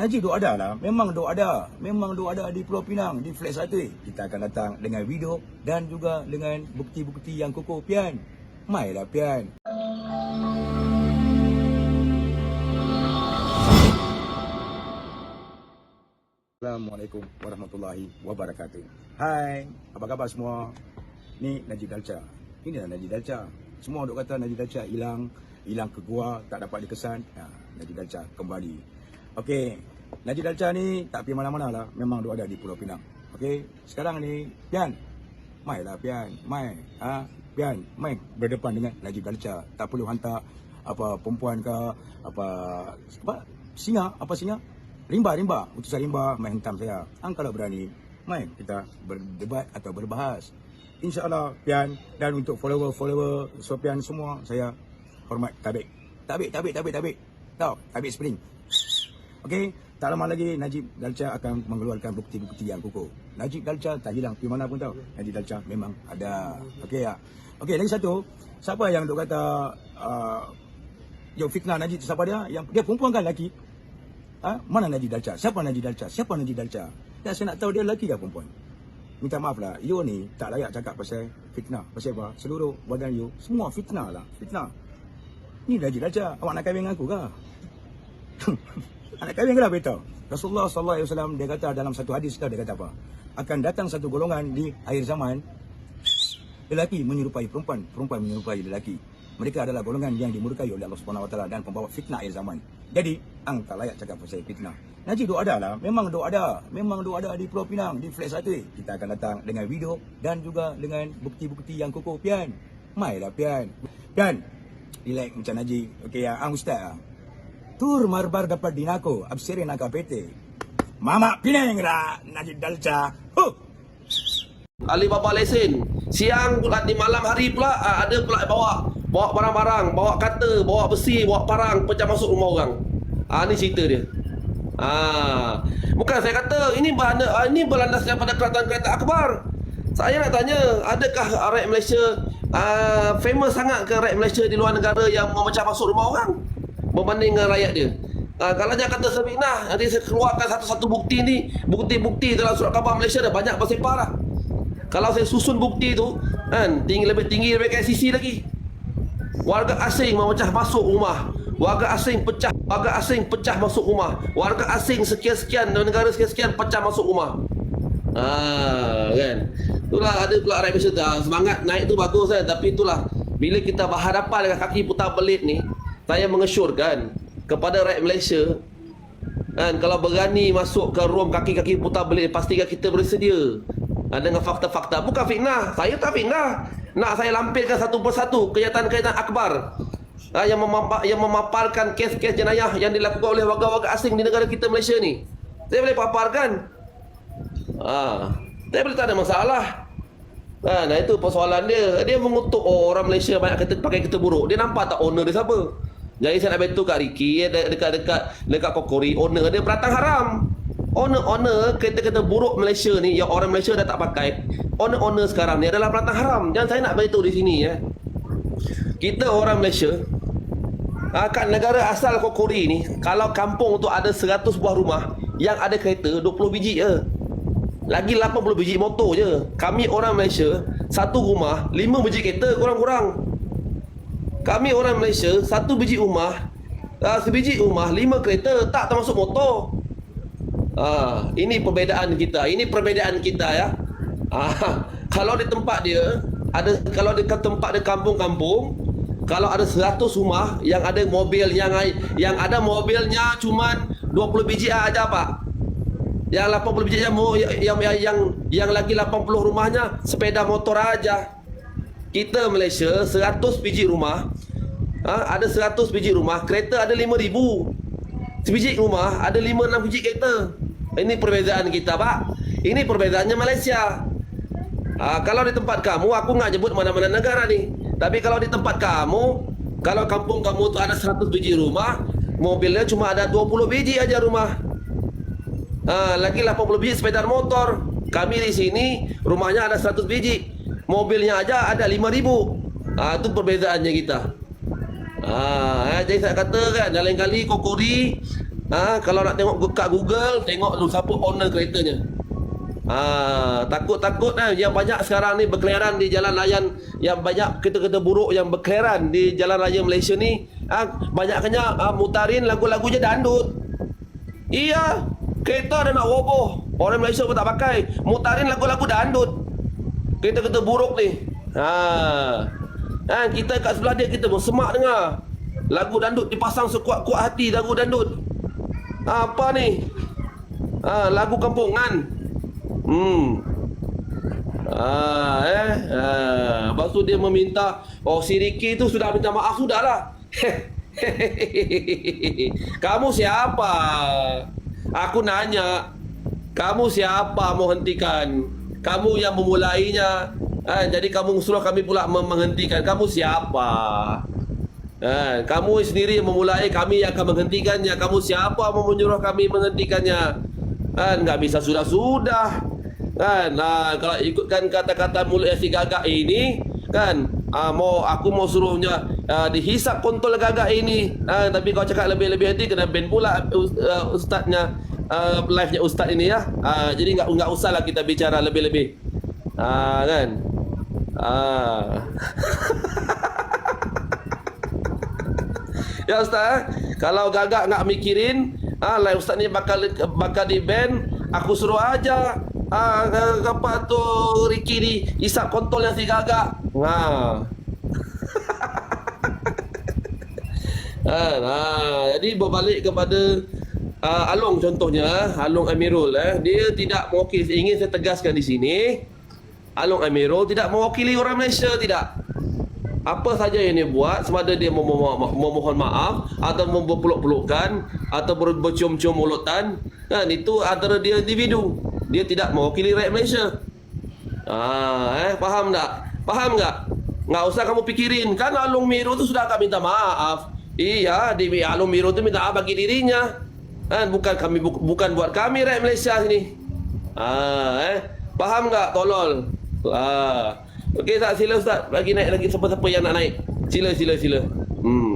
Najib duk ada lah. Memang duk ada. Memang duk ada di Pulau Pinang, di Flat Satu. Kita akan datang dengan video dan juga dengan bukti-bukti yang kokoh pian. Mai lah pian. Assalamualaikum warahmatullahi wabarakatuh. Hai, apa khabar semua? Ni Najib Dalca. Inilah Najib Dalca. Semua duk kata Najib Dalca hilang, hilang ke gua, tak dapat dikesan. Ha, Najib Dalca kembali. Okey, Najib Dalca ni tak pergi mana-mana lah. Memang duk ada di Pulau Pinang. Okey, sekarang ni Pian. Mai lah Pian, mai. Ha, Pian, mai berdepan dengan Najib Dalca. Tak perlu hantar apa perempuan ke apa apa singa apa singa? Rimba rimba. Utusan rimba main hentam saya. Hang kalau berani main kita berdebat atau berbahas. Insyaallah pian dan untuk follower-follower sopian semua saya hormat tabik. Tabik tabik tabik tabik. Tahu tabik spring Okey, tak lama lagi Najib Dalca akan mengeluarkan bukti-bukti yang kukuh. Najib Dalca tak hilang pergi mana pun tahu. Najib Dalca memang ada. Okey ya. Okey, lagi satu. Siapa yang duk kata uh, yang fitnah Najib tu siapa dia? Yang dia perempuan kan lelaki? Ha? Mana Najib Dalca? Siapa Najib Dalca? Siapa Najib Dalca? Dan saya nak tahu dia lelaki ke perempuan? Minta maaf lah, you ni tak layak cakap pasal fitnah. Pasal apa? Seluruh badan you, semua fitnah lah. Fitnah. Ni Najib Dalca, awak nak kahwin dengan aku ke? Anak kahwin ke dah beritahu? Rasulullah sallallahu alaihi wasallam dia kata dalam satu hadis dia kata apa? Akan datang satu golongan di akhir zaman lelaki menyerupai perempuan, perempuan menyerupai lelaki. Mereka adalah golongan yang dimurkai oleh Allah Subhanahu Wa Taala dan pembawa fitnah akhir zaman. Jadi, ang tak layak cakap pasal fitnah. Najib duk ada lah. Memang duk ada. Memang duk ada di Pulau Pinang, di Flat Satu. Kita akan datang dengan video dan juga dengan bukti-bukti yang kokoh pian. Mai lah pian. Pian, relax macam Najib. Okey ang ustaz ah. Tur marbar dapat dinako, absiri nak kapete. Mama pineng ra Najib Dalca. Huh. Alibaba lesen. Siang pula di malam hari pula ah, ada pula bawa bawa barang-barang, bawa kata, bawa besi, bawa parang pecah masuk rumah orang. Ah ni cerita dia. Ah, bukan saya kata ini ah, ini berlandaskan pada kerajaan kereta akbar. Saya nak tanya, adakah rakyat Malaysia ah, famous sangat ke rakyat Malaysia di luar negara yang memecah masuk rumah orang berbanding dengan rakyat dia? Ah, kalau jangan kata sebinah, nanti saya keluarkan satu-satu bukti ni, bukti-bukti dalam surat khabar Malaysia dah banyak bersepah dah. Kalau saya susun bukti tu kan tinggi lebih tinggi daripada KCC lagi. Warga asing memecah masuk rumah. Warga asing pecah, warga asing pecah masuk rumah. Warga asing sekian-sekian negara sekian-sekian pecah masuk rumah. Ah, kan. Itulah ada pula rakyat Malaysia. Ah, Semangat naik tu bagus kan, tapi itulah bila kita berhadapan dengan kaki putar belit ni, saya mengesyorkan kepada rakyat Malaysia kan kalau berani masuk ke room kaki-kaki putar belit pastikan kita bersedia. Ha, dengan fakta-fakta. Bukan fitnah. Saya tak fitnah. Nak saya lampirkan satu persatu kenyataan-kenyataan akbar ha, yang, memapa, yang memaparkan kes-kes jenayah yang dilakukan oleh warga-warga asing di negara kita Malaysia ni. Saya boleh paparkan. Ha, saya boleh tak ada masalah. Ha, nah itu persoalan dia. Dia mengutuk oh, orang Malaysia banyak kata, pakai kita buruk. Dia nampak tak owner dia siapa jadi saya nak bantu kat Ricky dekat-dekat dekat Kokori. Owner dia peratang haram. Owner-owner kereta-kereta buruk Malaysia ni yang orang Malaysia dah tak pakai. Owner-owner sekarang ni adalah peratang haram. Dan saya nak beritahu di sini ya. Kita orang Malaysia Kat negara asal Kokori ni Kalau kampung tu ada 100 buah rumah Yang ada kereta 20 biji je. Lagi 80 biji motor je. Kami orang Malaysia Satu rumah 5 biji kereta kurang-kurang kami orang Malaysia satu biji rumah uh, sebiji rumah lima kereta tak termasuk motor. Uh, ini perbezaan kita ini perbezaan kita ya. Uh, kalau di tempat dia ada kalau di tempat di kampung-kampung kalau ada 100 rumah yang ada mobil yang yang ada mobilnya cuman 20 biji aja pak. Yang 80 biji yang yang yang yang, yang lagi 80 rumahnya sepeda motor aja kita Malaysia 100 biji rumah ha, ada 100 biji rumah kereta ada 5000 sebiji rumah ada 5-6 biji kereta. Ini perbezaan kita pak. Ini perbezaannya Malaysia. Ha, kalau di tempat kamu aku nggak nyebut mana-mana negara nih tapi kalau di tempat kamu kalau kampung kamu tu ada 100 biji rumah mobilnya cuma ada 20 biji aja rumah. Ha, lagi 80 biji sepeda motor. Kami di sini rumahnya ada 100 biji mobilnya aja ada 5000 ah itu perbezaannya kita ah eh, jadi saya kata kan lain kali kokori Ah, kalau nak tengok kat Google, tengok dulu siapa owner keretanya. Ah, takut-takut kan yang banyak sekarang ni berkeliaran di jalan layan yang banyak kereta-kereta buruk yang berkeliaran di jalan raya Malaysia ni ah, banyaknya ah, mutarin lagu-lagu je dandut. Iya, kereta ada nak roboh. Orang Malaysia pun tak pakai. Mutarin lagu-lagu dandut. Kereta-kereta buruk ni. Ha. Ha, kita kat sebelah dia kita pun semak dengar. Lagu dandut dipasang sekuat-kuat hati lagu dandut. Ha, apa ni? Ha, lagu kampungan. Hmm. Ah, eh. Ah, lepas tu dia meminta, oh si Ricky tu sudah minta maaf sudahlah. Kamu siapa? Aku nanya. Kamu siapa mau hentikan? Kamu yang memulainya. Ah, jadi kamu suruh kami pula menghentikan. Kamu siapa? Ah, kamu sendiri yang memulai, kami yang akan menghentikannya. Kamu siapa mau menyuruh kami menghentikannya? Kan nggak bisa sudah-sudah. Kan nah, kalau ikutkan kata-kata yang si gagak ini kan ah, mau aku mau suruhnya ah, dihisap kontol gagak ini ah, tapi kau cakap lebih-lebih nanti kena ban pula ah, ustaznya ah, live-nya ustaz ini ya ah, jadi nggak nggak usah lah kita bicara lebih-lebih ah, kan ah. Ya Ustaz, eh? kalau gagak nak mikirin, ah live Ustaz ni bakal bakal di ban, aku suruh aja ah apa tu Ricky ni isap kontol yang si gagak. Ha. Ah, nah, jadi berbalik kepada uh, Along contohnya, Along Amirul eh, dia tidak mewakili ingin saya tegaskan di sini. Along Amirul tidak mewakili orang Malaysia tidak. Apa saja yang dia buat sama ada dia memohon, maaf atau berpeluk-pelukan atau ber- bercium-cium mulutan kan itu antara dia individu. Dia tidak mewakili rakyat Malaysia. Ah eh faham tak? Faham tak? Nggak usah kamu pikirin. Kan Alung Miro tu sudah kami minta maaf. Iya di Alung Miro tu minta maaf bagi dirinya kan bukan kami bu- bukan buat kami rakyat Malaysia sini ah eh faham nggak tolol ah Okey Ustaz, sila Ustaz. Bagi naik lagi siapa-siapa yang nak naik. Sila, sila, sila. Hmm.